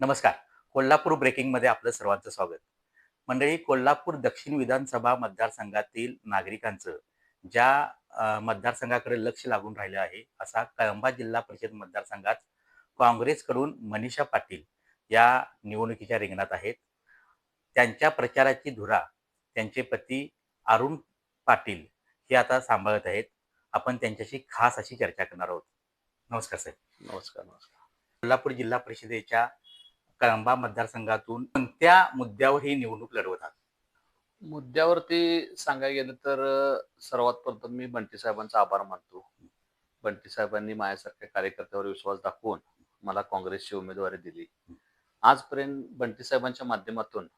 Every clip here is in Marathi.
नमस्कार. कोल्हापूर ब्रेकिंगमध्ये आपलं सर्वांचं स्वागत. मंडळी कोल्हापूर दक्षिण विधानसभा मतदारसंघातील नागरिकांचं ज्या मतदारसंघाकडे लक्ष लागून राहिलं आहे असा कळंबा जिल्हा परिषद मतदारसंघात काँग्रेसकडून मनीषा पाटील या निवडणुकीच्या रिंगणात आहेत. त्यांच्या प्रचाराची धुरा त्यांचे पती अरुण पाटील हे आता सांभाळत आहेत. आपण त्यांच्याशी खास अशी चर्चा करणार आहोत. नमस्कार साहेब. नमस्कार नमस्कार. कोल्हापूर जिल्हा परिषदेच्या कळंबा मतदारसंघातून कोणत्या मुद्द्यावर ही निवडणूक लढवतात मुद्द्यावरती सांगायला गेलं तर सर्वात प्रथम मी बंटी साहेबांचा आभार मानतो. बंटी साहेबांनी माझ्यासारख्या कार्यकर्त्यावर विश्वास दाखवून मला काँग्रेसची उमेदवारी दिली. आजपर्यंत बंटी साहेबांच्या माध्यमातून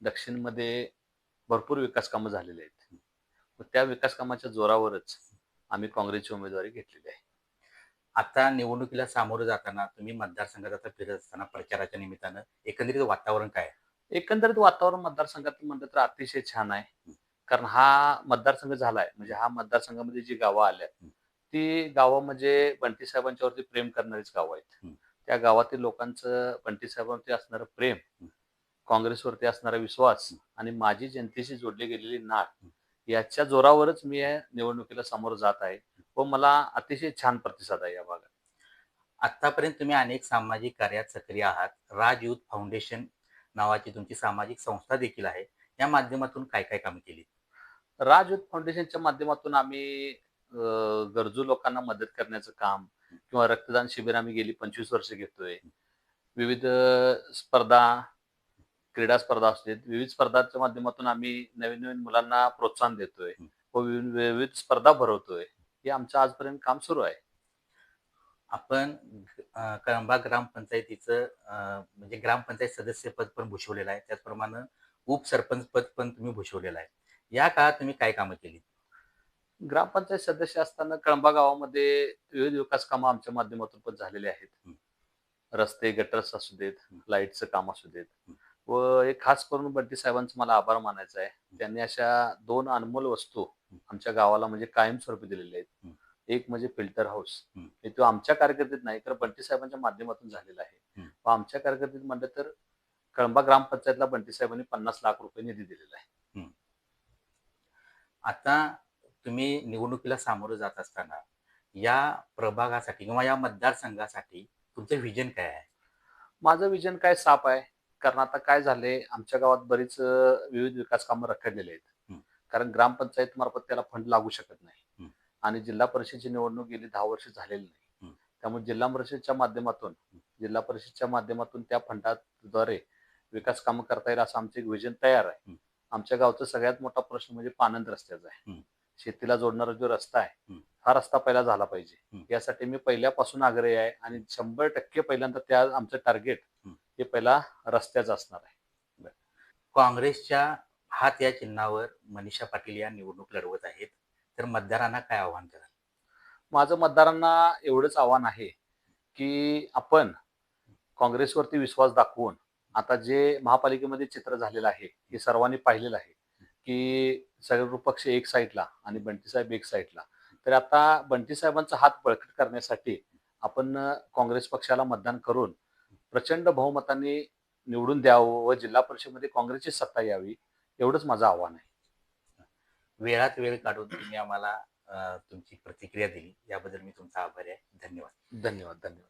दक्षिणमध्ये भरपूर विकास कामं झालेली आहेत. त्या विकास कामाच्या जोरावरच आम्ही काँग्रेसची उमेदवारी घेतलेली आहे. आता निवडणुकीला सामोरं जाताना तुम्ही मतदारसंघात आता फिरत असताना प्रचाराच्या निमित्तानं एकंदरीत वातावरण काय आहे? एकंदरीत वातावरण मतदारसंघात म्हणलं तर अतिशय छान आहे. कारण हा मतदारसंघ झालाय. म्हणजे हा मतदारसंघामध्ये जी गावं आल्यात ती गावं म्हणजे बंटी साहेबांच्यावरती प्रेम करणारीच गावं आहेत. हम्म. त्या गावातील लोकांचं बंटी साहेबांवरती असणारं प्रेम काँग्रेसवरती असणारा विश्वास आणि माझी जनतेशी जोडली गेलेली नाळ याच्या जोरावरच मी या निवडणुकीला समोर जात आहे. व मला अतिशय छान प्रतिसाद आहे या भागात. आतापर्यंत तुम्ही अनेक सामाजिक कार्यात सक्रिय आहात. राज युथ फाउंडेशन नावाची तुमची सामाजिक संस्था देखील आहे. या माध्यमातून काय काय काम केली राजयूथ फाउंडेशनच्या माध्यमातून आम्ही गरजू लोकांना मदत करण्याचं काम किंवा रक्तदान शिबिर आम्ही गेली पंचवीस वर्ष घेतोय. विविध स्पर्धा क्रीडा स्पर्धा असतील. विविध स्पर्धांच्या माध्यमातून आम्ही नवीन नवीन मुलांना प्रोत्साहन देतोय. व विविध स्पर्धा भरवतोय. हे आमचं आजपर्यंत काम सुरू आहे. आपण कळंबा ग्रामपंचायतीचं म्हणजे ग्रामपंचायत सदस्यपद पण भूषवलेलं आहे. त्याचप्रमाणे उपसरपंच पद पण तुम्ही भूषवलेलं आहे. या काळात तुम्ही काय कामं केली? ग्रामपंचायत सदस्य असताना कळंबा गावामध्ये विविध विकास कामं आमच्या माध्यमातून पण झालेले आहेत. रस्ते गटर्स असू देत. लाईटचं काम असू देत. व एक खास करून बंटी साहेबांचं मला आभार मानायचा आहे. त्यांनी अशा दोन अनमोल वस्तू. आमच्या गावाला म्हणजे कायमस्वरूपी दिलेल्या. आहेत एक म्हणजे फिल्टर हाऊस हं. तो आमच्या कारकिर्दीत नाही तर बंटी साहेबांच्या माध्यमातून झालेला आहे. व आमच्या कारकिर्दीत म्हणलं तर कळंबा ग्रामपंचायतला बंटी साहेबांनी पन्नास लाख रुपये निधी दिलेला आहे आता तुम्ही निवडणुकीला सामोरं जात असताना या प्रभागासाठी किंवा या मतदारसंघासाठी तुमचं व्हिजन काय आहे माझं विजन काय साप आहे कारण आता काय झालंय आमच्या गावात बरीच विविध विकास कामं रखडलेले आहेत. कारण ग्रामपंचायत मार्फत त्याला फंड लागू शकत. नाही आणि जिल्हा परिषदची निवडणूक गेली दहा वर्ष झालेली नाही. त्यामुळे जिल्हा परिषदच्या माध्यमातून जिल्हा परिषदच्या माध्यमातून त्या फंडाद्वारे विकास कामं करता येईल असं आमचं एक विजन तयार आहे. आमच्या गावचा सगळ्यात मोठा प्रश्न म्हणजे पानंद रस्त्याचा आहे. शेतीला जोडणारा जो रस्ता आहे हं. रस्ता पहिला झाला पाहिजे. यासाठी मी पहिल्यापासून आग्रही आहे आणि शंभर टक्के पहिल्यांदा त्या आमचं टार्गेट हे पहिला रस्त्याचं असणार आहे. काँग्रेसच्या हात या चिन्हावर मनीषा पाटील या निवडणूक लढवत आहेत. तर मतदारांना काय आव्हान कराल? माझं मतदारांना एवढंच आव्हान आहे की आपण काँग्रेसवरती विश्वास दाखवून आता जे महापालिकेमध्ये चित्र झालेलं आहे हे सर्वांनी पाहिलेलं आहे की सर्व पक्ष एक साईडला आणि बंटी साहेब एक साईडला. तर आता बंटी साहेबांचा हात बळकट करण्यासाठी आपण काँग्रेस पक्षाला मतदान करून प्रचंड बहुमताने निवडून द्यावं व जिल्हा परिषदेमध्ये काँग्रेसची सत्ता यावी एवढंच माझं आव्हान आहे. वेळात वेळ काढून तुम्ही आम्हाला अं, तुमची प्रतिक्रिया दिली. याबद्दल मी तुमचा आभारी आहे. धन्यवाद. धन्यवाद धन्यवाद.